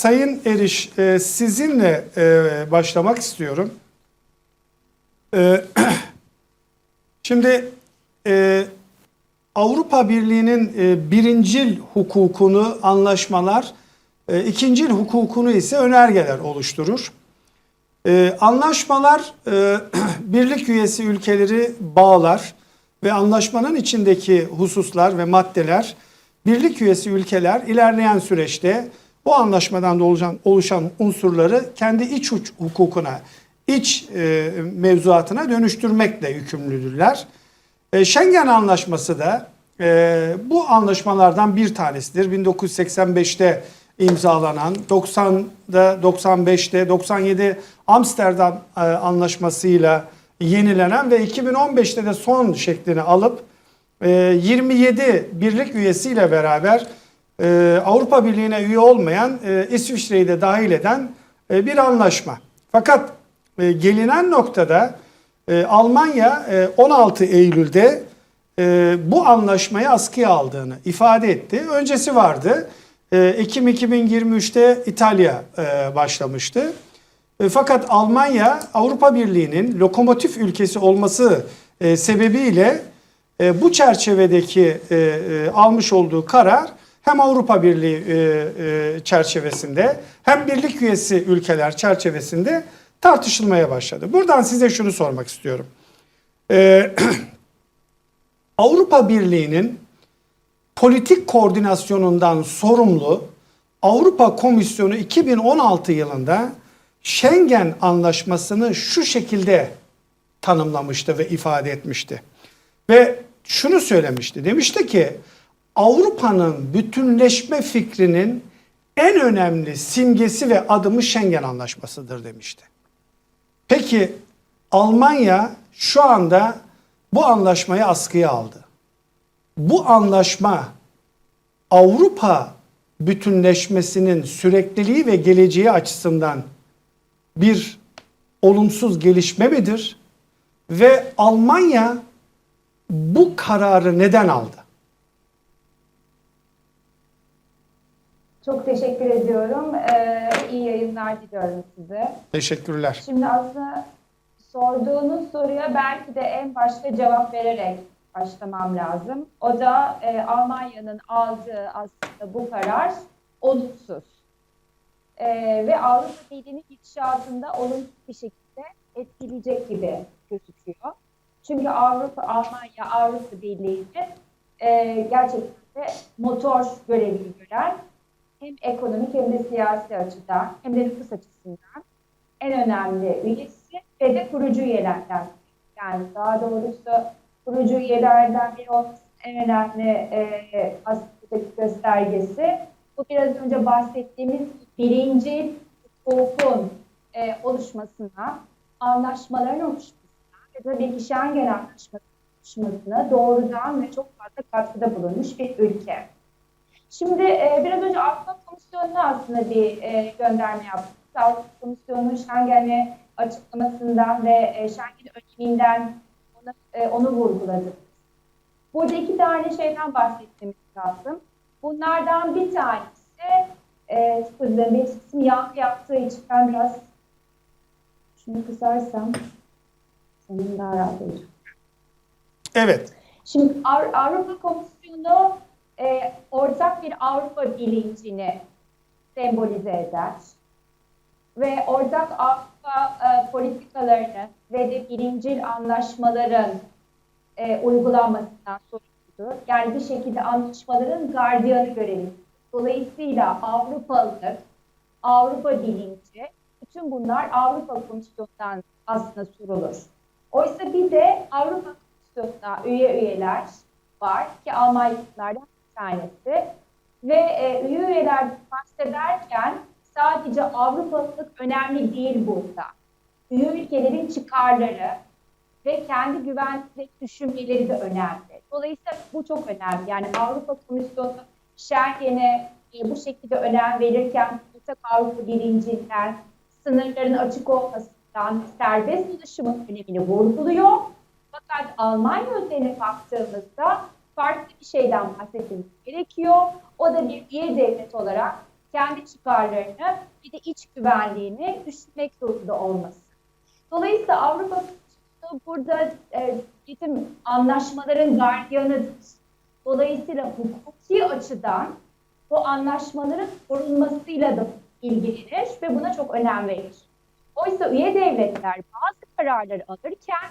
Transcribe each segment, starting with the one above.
Sayın Eriş, e, sizinle e, başlamak istiyorum. E, şimdi e, Avrupa Birliği'nin e, birincil hukukunu anlaşmalar, e, ikincil hukukunu ise önergeler oluşturur. E, anlaşmalar e, birlik üyesi ülkeleri bağlar ve anlaşmanın içindeki hususlar ve maddeler birlik üyesi ülkeler ilerleyen süreçte bu anlaşmadan da oluşan, unsurları kendi iç hukukuna, iç e, mevzuatına dönüştürmekle yükümlüdürler. E, Schengen Anlaşması da e, bu anlaşmalardan bir tanesidir. 1985'te imzalanan, 90'da, 95'te, 97 Amsterdam e, Anlaşması'yla yenilenen ve 2015'te de son şeklini alıp e, 27 birlik üyesiyle beraber e, Avrupa Birliği'ne üye olmayan e, İsviçre'yi de dahil eden e, bir anlaşma. Fakat gelinen noktada Almanya e, 16 Eylül'de bu anlaşmayı askıya aldığını ifade etti. Öncesi vardı. Ekim 2023'te İtalya başlamıştı. Fakat Almanya Avrupa Birliği'nin lokomotif ülkesi olması sebebiyle bu çerçevedeki almış olduğu karar hem Avrupa Birliği e, e, çerçevesinde hem birlik üyesi ülkeler çerçevesinde tartışılmaya başladı. Buradan size şunu sormak istiyorum. E, Avrupa Birliği'nin politik koordinasyonundan sorumlu Avrupa Komisyonu 2016 yılında Schengen Anlaşması'nı şu şekilde tanımlamıştı ve ifade etmişti. Ve şunu söylemişti. Demişti ki Avrupa'nın bütünleşme fikrinin en önemli simgesi ve adımı Schengen Anlaşması'dır demişti. Peki Almanya şu anda bu anlaşmayı askıya aldı. Bu anlaşma Avrupa bütünleşmesinin sürekliliği ve geleceği açısından bir olumsuz gelişme midir? Ve Almanya bu kararı neden aldı? Çok teşekkür ediyorum. Ee, iyi yayınlar diliyorum size. Teşekkürler. Şimdi aslında sorduğunuz soruya belki de en başta cevap vererek başlamam lazım. O da e, Almanya'nın aldığı aslında bu karar olumsuz. E, ve Avrupa Birliği'nin gidişatında olumsuz bir şekilde etkileyecek gibi gözüküyor. Çünkü Avrupa, Almanya, Avrupa Birliği'nin e, gerçekten de motor görevini gören hem ekonomik hem de siyasi açıdan hem de nüfus açısından en önemli üyesi ve de kurucu üyelerden. Yani daha doğrusu kurucu üyelerden biri olması en önemli e, aslında göstergesi. Bu biraz önce bahsettiğimiz birinci hukukun e, oluşmasına, anlaşmaların oluşmasına ve tabii ki Schengen Anlaşması oluşmasına doğrudan ve çok fazla katkıda bulunmuş bir ülke. Şimdi e, biraz önce Avrupa Komisyonu'na aslında bir e, gönderme yaptık. Avrupa Komisyonu Schengen'i açıklamasından ve e, Schengen öneminden onu, e, onu vurguladı. Burada iki tane şeyden bahsetmemiz lazım. Bunlardan bir tanesi, e, dilerim, benim sesim yankı yaptığı için ben biraz şunu kısarsam senin daha rahat olacak. Evet. Şimdi Av- Avrupa Komisyonu e, ortak bir Avrupa bilincini sembolize eder ve ortak Avrupa e, politikalarını ve de birincil anlaşmaların e, uygulanmasından sorumludur. Yani bir şekilde anlaşmaların gardiyanı görevi. Dolayısıyla Avrupalılık, Avrupa bilinci, bütün bunlar Avrupa Komisyonu'ndan aslında sorulur. Oysa bir de Avrupa Komisyonu'na üye üyeler var ki Almanya'lardan bir tanesi. Ve e, üye üyeler bahsederken sadece Avrupalılık önemli değil burada. Üye ülkelerin çıkarları ve kendi güvenlik düşünmeleri de önemli. Dolayısıyla bu çok önemli. Yani Avrupa Komisyonu Schengen'e e, bu şekilde önem verirken ortak Avrupa bilincinden, sınırların açık olmasından, serbest dolaşımın önemini vurguluyor. Fakat Almanya özeline baktığımızda farklı bir şeyden bahsetmemiz gerekiyor. O da bir üye devlet olarak kendi çıkarlarını bir de iç güvenliğini düşünmek zorunda olması. Dolayısıyla Avrupa burada e, tüketim anlaşmaların gardiyanıdır. Dolayısıyla hukuki açıdan bu anlaşmaların korunmasıyla da ilgilenir ve buna çok önem verir. Oysa üye devletler bazı kararları alırken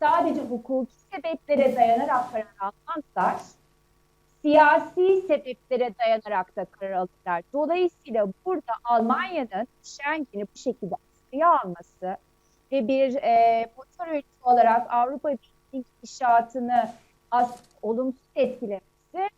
sadece hukuki sebeplere dayanarak karar almazlar, siyasi sebeplere dayanarak da karar alırlar. Dolayısıyla burada Almanya'nın Schengen'i bu şekilde askıya alması ve bir e, motor ülke olarak Avrupa Birliği inşaatını az, olumsuz etkilemesi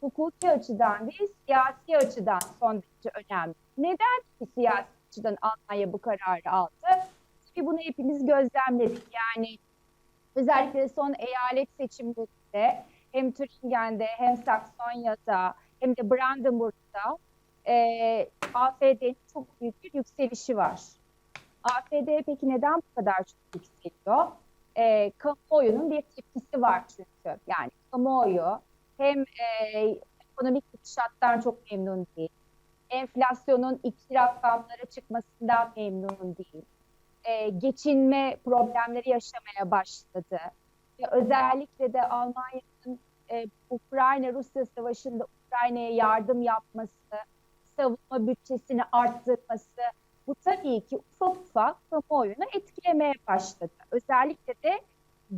hukuki açıdan değil, siyasi açıdan son derece önemli. Neden ki siyasi açıdan Almanya bu kararı aldı? Çünkü bunu hepimiz gözlemledik. Yani özellikle son eyalet seçimlerinde hem Türingen'de hem Saksonya'da hem de Brandenburg'da e, AFD'nin çok büyük bir yükselişi var. AFD peki neden bu kadar çok yükseliyor? E, kamuoyunun bir tepkisi var çünkü. Yani kamuoyu hem e, ekonomik gidişattan çok memnun değil, enflasyonun iki rakamlara çıkmasından memnun değil, e, geçinme problemleri yaşamaya başladı. Ve özellikle de Almanya'nın e, Ukrayna-Rusya savaşında Ukrayna'ya yardım yapması, savunma bütçesini arttırması, bu tabii ki ufak ufak kamuoyunu etkilemeye başladı. Özellikle de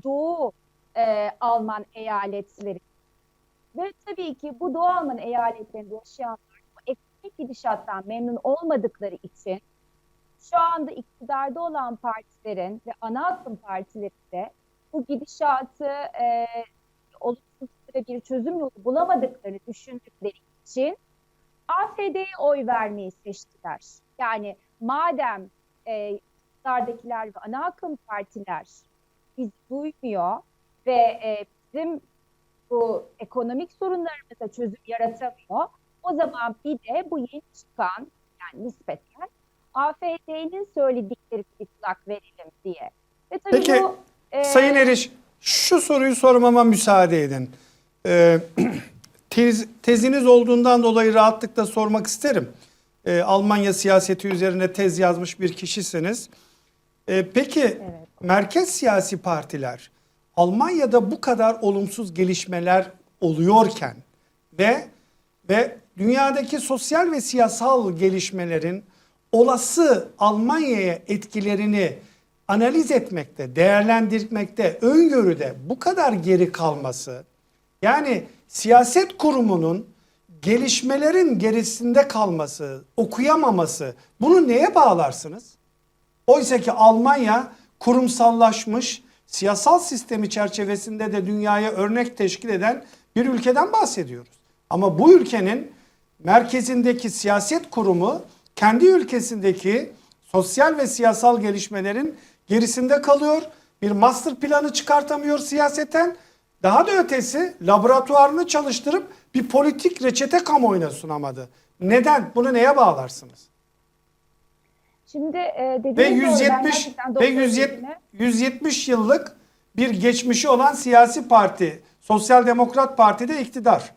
Doğu e, Alman eyaletleri. Ve tabii ki bu Doğu Alman eyaletlerinde yaşayanlar bu ekonomik gidişattan memnun olmadıkları için şu anda iktidarda olan partilerin ve ana akım partileri de bu gidişatı e, olumsuz bir çözüm yolu bulamadıklarını düşündükleri için AFD'ye oy vermeyi seçtiler. Yani madem e, iktidardakiler ve ana akım partiler biz duymuyor ve e, bizim bu ekonomik sorunlarımıza çözüm yaratamıyor. O zaman bir de bu yeni çıkan yani nispeten AFD'nin söyledikleri kulak verelim diye. Ve tabii Peki, bu, e, Sayın Eriş, şu soruyu sormama müsaade edin. Ee, tez, teziniz olduğundan dolayı rahatlıkla sormak isterim. Ee, Almanya siyaseti üzerine tez yazmış bir kişisiniz. Ee, peki Evet. merkez siyasi partiler Almanya'da bu kadar olumsuz gelişmeler oluyorken ve ve dünyadaki sosyal ve siyasal gelişmelerin olası Almanya'ya etkilerini analiz etmekte, değerlendirmekte, öngörüde bu kadar geri kalması yani siyaset kurumunun gelişmelerin gerisinde kalması, okuyamaması bunu neye bağlarsınız? Oysa ki Almanya kurumsallaşmış, siyasal sistemi çerçevesinde de dünyaya örnek teşkil eden bir ülkeden bahsediyoruz. Ama bu ülkenin merkezindeki siyaset kurumu kendi ülkesindeki sosyal ve siyasal gelişmelerin gerisinde kalıyor. Bir master planı çıkartamıyor siyaseten. Daha da ötesi laboratuvarını çalıştırıp bir politik reçete kamuoyuna sunamadı. Neden? Bunu neye bağlarsınız? Şimdi e, Ve doğru. Ben 170 gerçekten ve doktor 170, değilim. 170 yıllık bir geçmişi olan siyasi parti, Sosyal Demokrat Parti de iktidar.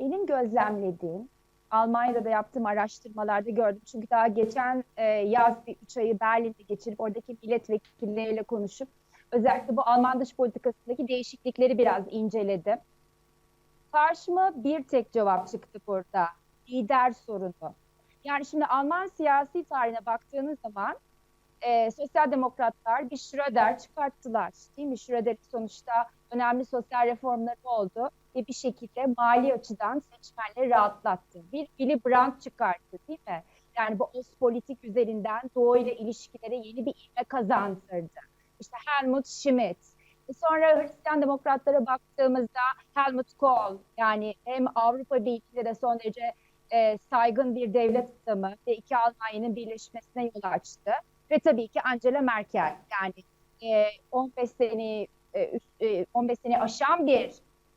Benim gözlemlediğim, Almanya'da da yaptığım araştırmalarda gördüm. Çünkü daha geçen e, yaz bir üç ayı Berlin'de geçirip oradaki milletvekilleriyle konuşup özellikle bu Alman dış politikasındaki değişiklikleri biraz inceledim. Karşıma bir tek cevap çıktı burada. Lider sorunu. Yani şimdi Alman siyasi tarihine baktığınız zaman e, sosyal demokratlar bir Schröder çıkarttılar. Değil mi? Schröder sonuçta önemli sosyal reformları oldu bir şekilde mali açıdan seçmenleri rahatlattı. Bir Willy Brandt çıkarttı değil mi? Yani bu Ostpolitik üzerinden Doğu ile ilişkilere yeni bir ivme kazandırdı. İşte Helmut Schmidt. E Sonra Hristiyan demokratlara baktığımızda Helmut Kohl yani hem Avrupa Birliği'nde de son derece e, saygın bir devlet adamı ve iki Almanya'nın birleşmesine yol açtı. Ve tabii ki Angela Merkel yani e, 15 sene e, üst- e, 15 sene aşan bir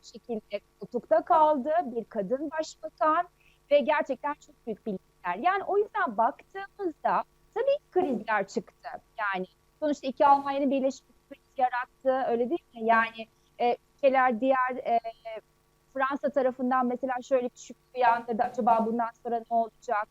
şekilde koltukta kaldı bir kadın başbakan ve gerçekten çok büyük bir lider. Yani o yüzden baktığımızda tabii krizler çıktı. Yani sonuçta iki Almanya'nın birleşmesi kriz yarattı öyle değil mi? Yani e, ülkeler diğer e, Fransa tarafından mesela şöyle bir şüphe uyandırdı. Acaba bundan sonra ne olacak?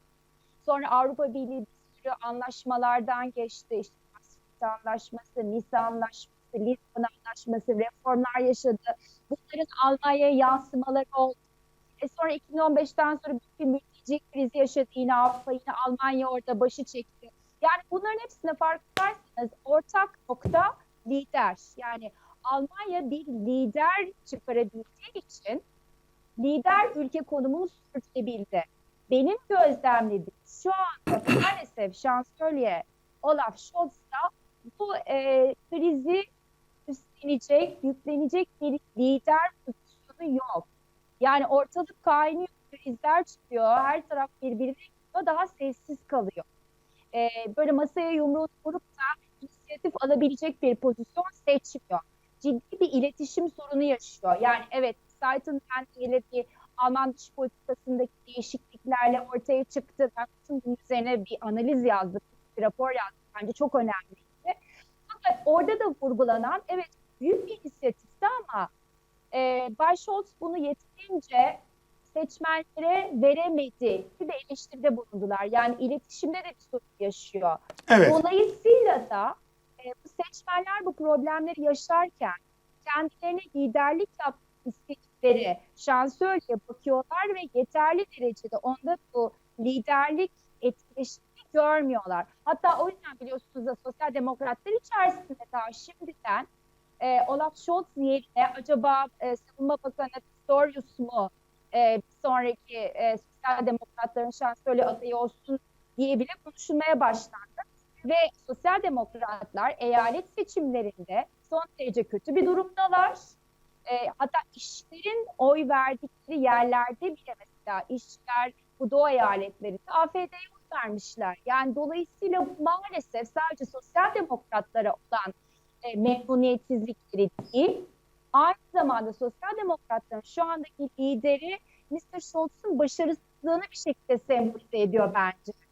Sonra Avrupa Birliği bir sürü anlaşmalardan geçti. İşte Anlaşması, Nice Anlaşması, Lisbon Anlaşması, reformlar yaşadı. Bunların Almanya'ya yansımaları oldu. E sonra 2015'ten sonra büyük bir mülteci krizi yaşadı yine Avrupa, yine Almanya orada başı çekti. Yani bunların hepsine farkındaysanız ortak nokta lider. Yani Almanya bir lider çıkarabildiği için lider ülke konumunu sürdürebildi. Benim gözlemlediğim şu anda maalesef şansölye Olaf Scholz da bu e, krizi üstlenecek, yüklenecek bir lider pozisyonu yok. Yani ortalık kaynıyor, krizler çıkıyor, her taraf birbirine gidiyor, daha sessiz kalıyor. E, böyle masaya yumruğunu vurup da inisiyatif alabilecek bir pozisyon seçmiyor. Ciddi bir iletişim sorunu yaşıyor. Yani evet, Sait'in kendiyle bir Alman dış politikasındaki değişikliklerle ortaya çıktı. Ben bütün bunun üzerine bir analiz yazdım, bir rapor yazdım. Bence çok önemliydi. Orada da vurgulanan, evet büyük bir inisiyatifti ama e, Bay Scholz bunu yeterince seçmenlere veremedi. Bir de eleştiride bulundular. Yani iletişimde de bir sorun yaşıyor. Evet. Dolayısıyla da e, bu seçmenler bu problemleri yaşarken kendilerine liderlik yapmak istedikleri şansölye bakıyorlar ve yeterli derecede onda bu liderlik etkileşimi görmüyorlar. Hatta o yüzden biliyorsunuz da sosyal demokratlar içerisinde daha şimdiden e, Olaf Scholz yerine acaba e, Savunma Bakanı Pistorius mu e, bir sonraki e, sosyal demokratların şansölye adayı olsun diye bile konuşulmaya başlandı. Ve sosyal demokratlar eyalet seçimlerinde son derece kötü bir durumdalar. E, hatta işçilerin oy verdikleri yerlerde bile mesela işçiler bu doğu eyaletlerinde AFD'ye oy vermişler. Yani dolayısıyla maalesef sadece sosyal demokratlara olan e, memnuniyetsizlikleri değil, aynı zamanda sosyal demokratların şu andaki lideri Mr. Scholz'un başarısızlığını bir şekilde sembolize ediyor bence.